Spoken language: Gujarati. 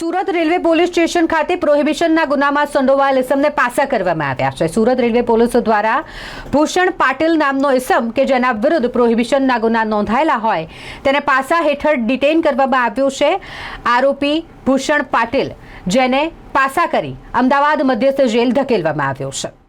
સુરત રેલવે પોલીસ સ્ટેશન ખાતે પ્રોહિબિશનના ગુનામાં સંડોવાયેલ ઇસમને પાસા કરવામાં આવ્યા છે. સુરત રેલવે પોલીસ દ્વારા ભૂષણ પાટીલ નામનો ઇસમ, કે જેના વિરુદ્ધ પ્રોહિબિશનના ગુના નોંધાયેલા હોય, તેને પાસા હેઠળ ડિટેઇન કરવામાં આવ્યું છે. આરોપી ભૂષણ પાટીલ, જેને પાસા કરી અમદાવાદ મધ્યસ્થ જેલ ધકેલવામાં આવ્યો છે.